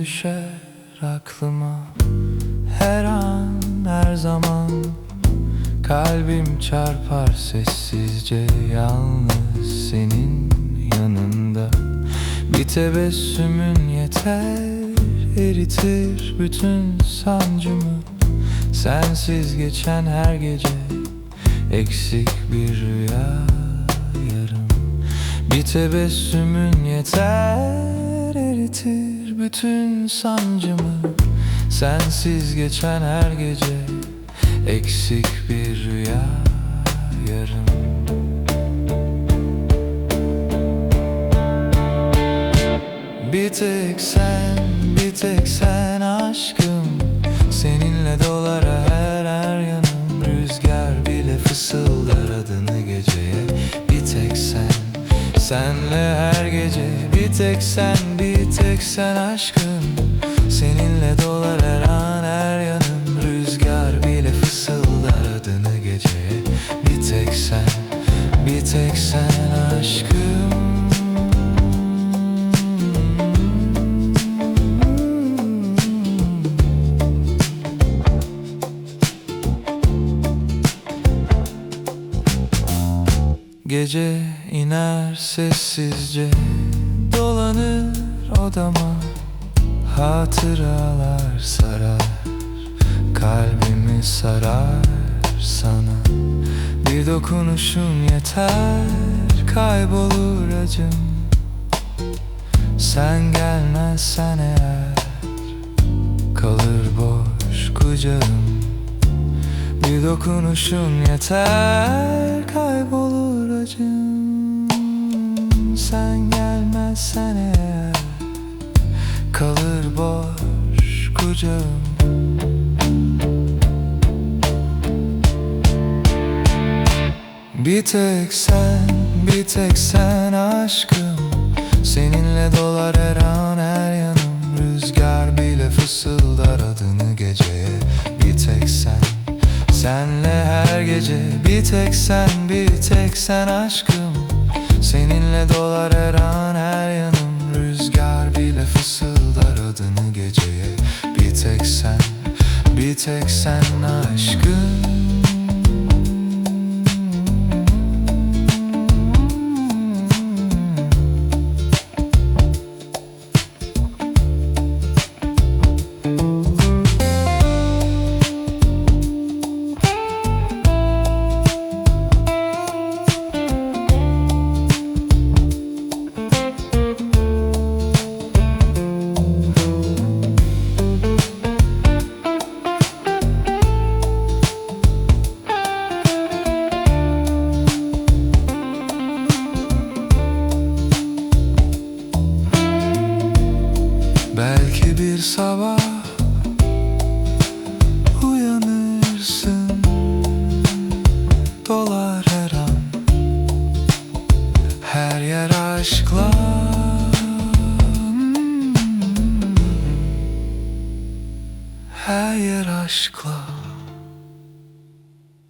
Düşer aklıma. Her an her zaman Kalbim çarpar sessizce Yalnız senin yanında. Bir tebessümün yeter Eritir bütün sancımı. Sensiz geçen her gece Eksik bir rüya yarım. Bir tebessümün yeter Eritir bütün sancımı Sensiz geçen her gece Eksik bir rüya yarım. Bir tek sen, bir tek sen aşkım senle her gece Bir tek sen, bir tek sen aşkım. Seninle dolar her an her yanım. Rüzgar bile fısıldar adını geceye Bir tek sen, bir tek sen aşkım iner sessizce Dolanır odama. Hatıralar sarar Kalbimi sarar sana. Bir dokunuşun yeter Kaybolur acım. Sen gelmezsen eğer Kalır boş kucağım. Bir dokunuşun yeter kaybolur acım Sen gelmezsen eğer kalır boş kucağım. Bir tek sen, bir tek sen aşkım. Seninle dolar her an her yanım. Rüzgar bile fısıldar adını geceye. Bir tek sen, senle her gece. Bir tek sen, bir tek sen aşkım Seninle dolar her an her yanım. Rüzgar bile fısıldar adını geceye. Bir tek sen, bir tek sen aşkım Bir sabah uyanırsın Dolar her an. Her yer aşkla. Her yer aşkla